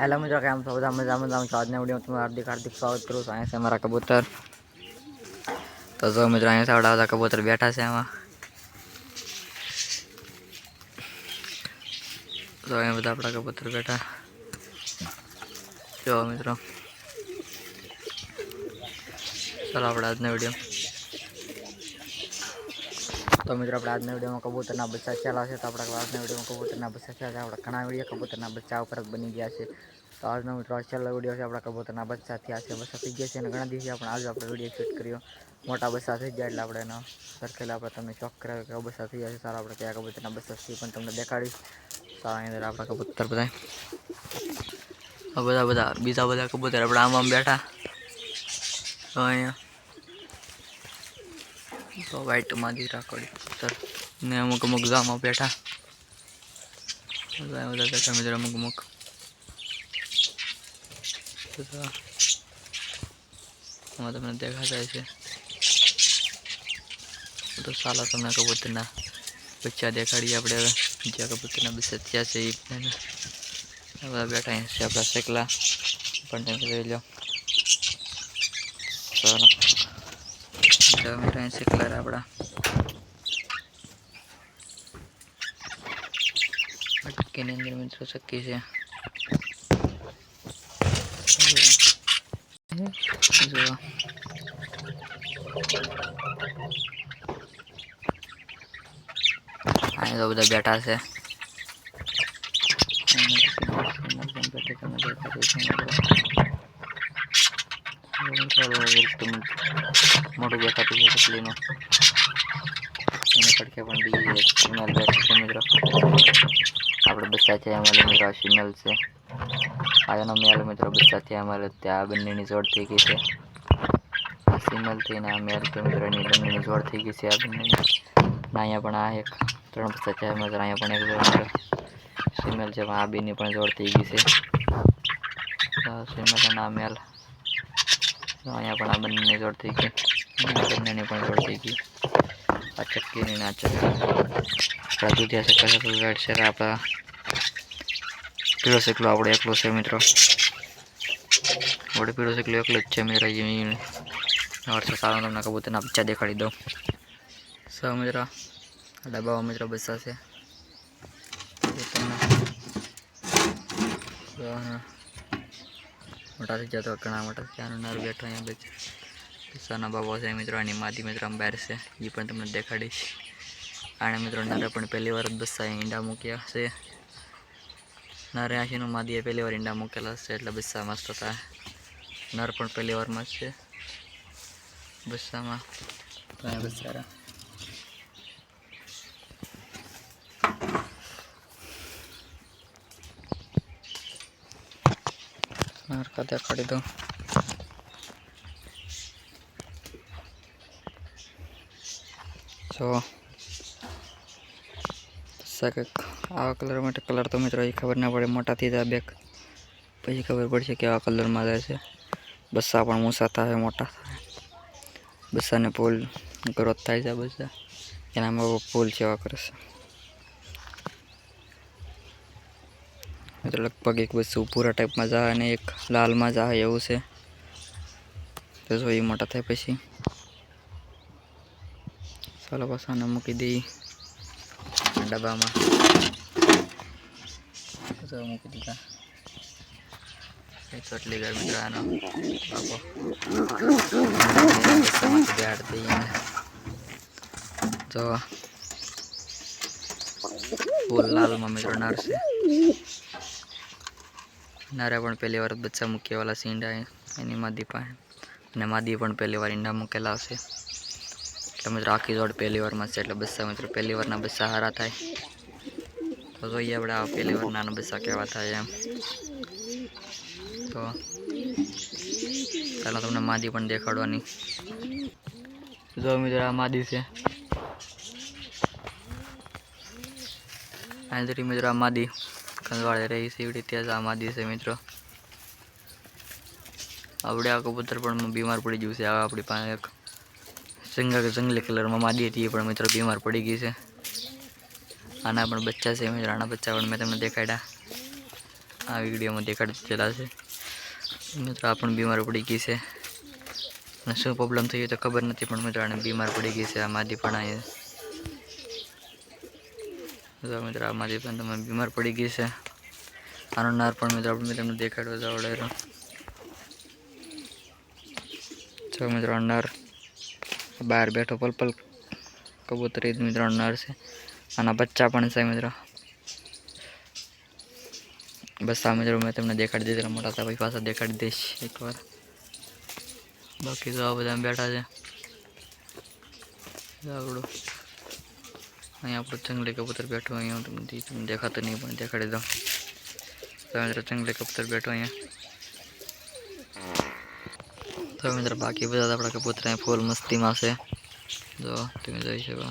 hello મિત્રો કેમ છો બધા મજા મજામાં છો આજના વિડીયો તમારું હાર્દિક હાર્દિક સ્વાગત કરું છું અહીંયા છે અમારા કબૂતર તો જો મિત્રો અહીંયા સાવડા બધા કબૂતર બેઠા છે એમાં તો અહીંયા બધા આપણા કબૂતર બેઠા જો મિત્રો ચાલો આપણે આજના વિડીયો તો મિત્રો આપણે આજના વિડીયોમાં કબૂતરના બચ્ચા ચાલા છે તો આપણે આજના વિડીયોમાં કબૂતરના બચ્ચા છે આપણે ઘણા વિડીયો કબૂતરના બચ્ચા ઉપર બની ગયા છે તો આજનો મિત્રો છેલ્લો વિડીયો છે આપણા કબૂતરના બચ્ચા થયા છે બચ્ચા થઈ ગયા છે અને ઘણા દિવસે આપણે આજે આપણે વિડીયો શૂટ કર્યો મોટા બચ્ચા થઈ ગયા એટલે આપણે એનો સરખેલા આપણે તમને શોખ કરાવ્યો કે બચ્ચા થઈ ગયા છે સારા આપણે કયા કબૂતરના બચ્ચા છે પણ તમને દેખાડીશ સારા અંદર આપણા કબૂતર બધા બધા બધા બીજા બધા કબૂતર આપણે આમ આમ બેઠા તો અહીંયા તો વ્હાઈટમાં જ રાખડી ને અમુક અમુક ગામમાં બેઠા બધા બેઠા મિત્રો અમુક અમુક આમાં તમને દેખાતા છે તો સાલા તમને કબૂતરના બચ્ચા દેખાડીએ આપણે હવે જ્યાં કબૂતરના બી થયા છે એ બધા બેઠા છે આપણા શેકલા પણ તમે લો સારું जो मेरा ऐसे कलर आपड़ा અટકીની અંદર મિત્રો શક્કી છે જુઓ અહીં તો બધા બેઠા છે બેઠા મોડિયા કા ટીને કા ક્લીનર અને પડકે બની છે મેં બેસ્ટ કેમેજ રાખા આપડે બસાય છે અમારું સિમલ છે આનો મેલો મિત્રો બસાય છે અમારું તે આ બનીની જોડ થઈ ગઈ છે સિમલ થીને આ મેર કે મિત્રો ની બની જોડ થઈ ગઈ છે આપણે નહી આયા બના એક ત્રણ બસાય છે મજરા આયા બની એક સિમલ છે વા બી ની પણ જોડ થઈ ગઈ છે તો સિમલ નું નામ એલ રોયા પણ આ બન્ને જોડતી કે બંનેને પણ જોડતી કે પાછક લેના ચાલતા રાજી દેસા કસ બધા વૈડસે આપા પેલો સેકલો આપડે એકલો છે મિત્રો બડે પેરો સે એકલો છે મેરા યહી 816 નંબર ના કબૂતે નબ ચા દે ખરીદો સો મેરા ડબામાં મિત્રો બસા છે સો હા મોટા થઈ ગયા ઘણા મોટા થયા નર બેઠો અહીંયા બેઠો પિસ્સાના બાબો છે મિત્રો આની માધી મિત્રો આમ છે એ પણ તમને દેખાડીશ આણે મિત્રો નરે પણ પહેલી વાર જ બસ્સા ઈંડા મૂક્યા છે નરે આશીનું માદીએ પહેલી વાર ઈંડા મૂકેલા છે એટલે બસ્સા મસ્ત હતા નર પણ પહેલી વારમાં છે બસ્સામાં બસ્સારા ಕತೆ ಪಡೆದು ಸೊ સકક આવા કલરમાં કલર તો મિત્રો એ ખબર ના પડે મોટા થઈ જાય બેક પછી ખબર પડશે કે આવા કલરમાં જાય છે બસ્સા પણ મૂસા થાય મોટા બસ્સાને પોલ ગ્રોથ થાય છે બસ્સા એનામાં પોલ સેવા કરશે તો લગભગ એક બસ્સું ભૂરા ટાઈપમાં જા અને એક લાલમાં જા એવું છે તો જો એ મોટા થાય પછી ચાલો પાછાને મૂકી દઈએ ડબ્બામાં મૂકી દીધા ચોટલી ગયો મિત્રો આનો બાપો બેડ દઈએ જો ફૂલ લાલમાં મિત્રો નારશે નારા પણ પહેલી વાર બચ્ચા મૂકેવાલા ઈંડા એની માદી પાસે અને માદી પણ પહેલી વાર ઈંડા મૂકેલા હશે એટલે મિત્રો આખી જોડ પહેલી વારમાં છે એટલે બચ્ચા મિત્રો પહેલી વારના બચ્ચા હારા થાય તો જોઈએ આપણે આ પહેલી વાર નાના બચ્ચા કેવા થાય એમ તો પહેલાં તમને માદી પણ દેખાડવાની જો મિત્રો આ માદી છે આંધરી મિત્રો આ માદી કંદવાળે રહી છે એવડી ત્યાં આમાદી છે મિત્રો આપણે આ કબૂતર પણ બીમાર પડી ગયું છે આ આપણી પાસે એક જંગલ જંગલી કલરમાં માદી હતી પણ મિત્રો બીમાર પડી ગઈ છે આના પણ બચ્ચા છે મિત્રો આના બચ્ચા પણ મેં તમને દેખાડ્યા આ વિડીયોમાં દેખાડી દીધેલા છે મિત્રો આ પણ બીમાર પડી ગઈ છે અને શું પ્રોબ્લેમ થઈ થયો તો ખબર નથી પણ મિત્રો આને બીમાર પડી ગઈ છે આ માદી પણ અહીંયા જો મિત્રા માજી પણ તમને બીમાર પડી ગઈ છે આનો નાર પણ મિત્રો આપણે તમને દેખાડવા જવો રહ્યો ચલો મિત્રો અંદર બહાર બેઠો પલપલ કબૂતર મિત્રો નાર છે આના બચ્ચા પણ છે મિત્રો બસ આ મિત્રો મે તમને દેખાડી દીધા મોટાભાઈ પાછા દેખાડી દેશ એકવાર બાકી જો બધા બેઠા છે જાવડો અહીંયા પોતંગ લે કે પતર બેઠો અહીંયા તો તું તને દેખાતો નહીં પણ દેખાડે જો ત્યાં જ રતંગ લે કે પતર બેઠો અહીં આ તો મિત્ર બાકી બધા આપડા કબૂતર અહીં ફૂલ મસ્તીમાં છે જો તને જોઈશું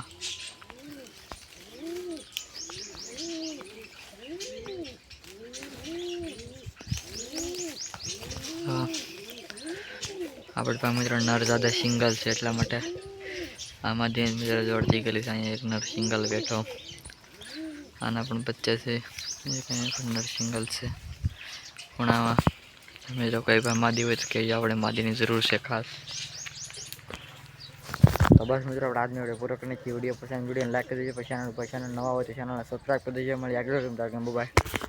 આપડે તો મિત્રો નાર જ વધારે સિંગલ છે એટલા માટે આમાં જઈને મિત્રો જોડતી ગયેલી છે અહીંયા એક નરસિંગલ બેઠો આના પણ બચ્ચા છે એક અહીંયા પણ નરસિંગલ છે ખૂણામાં તમે જો કંઈ ભાઈ માદી હોય તો કહીએ આપણે માદીની જરૂર છે ખાસ તો બસ મિત્રો આપણે આજનો વિડીયો પૂરો કરીને વિડીયો પસંદ વિડીયો લાઈક કરી દેજો પછી ચેનલ પર નવા હોય તો ચેનલને સબસ્ક્રાઈબ કરી દેજો મળી આગળ બાય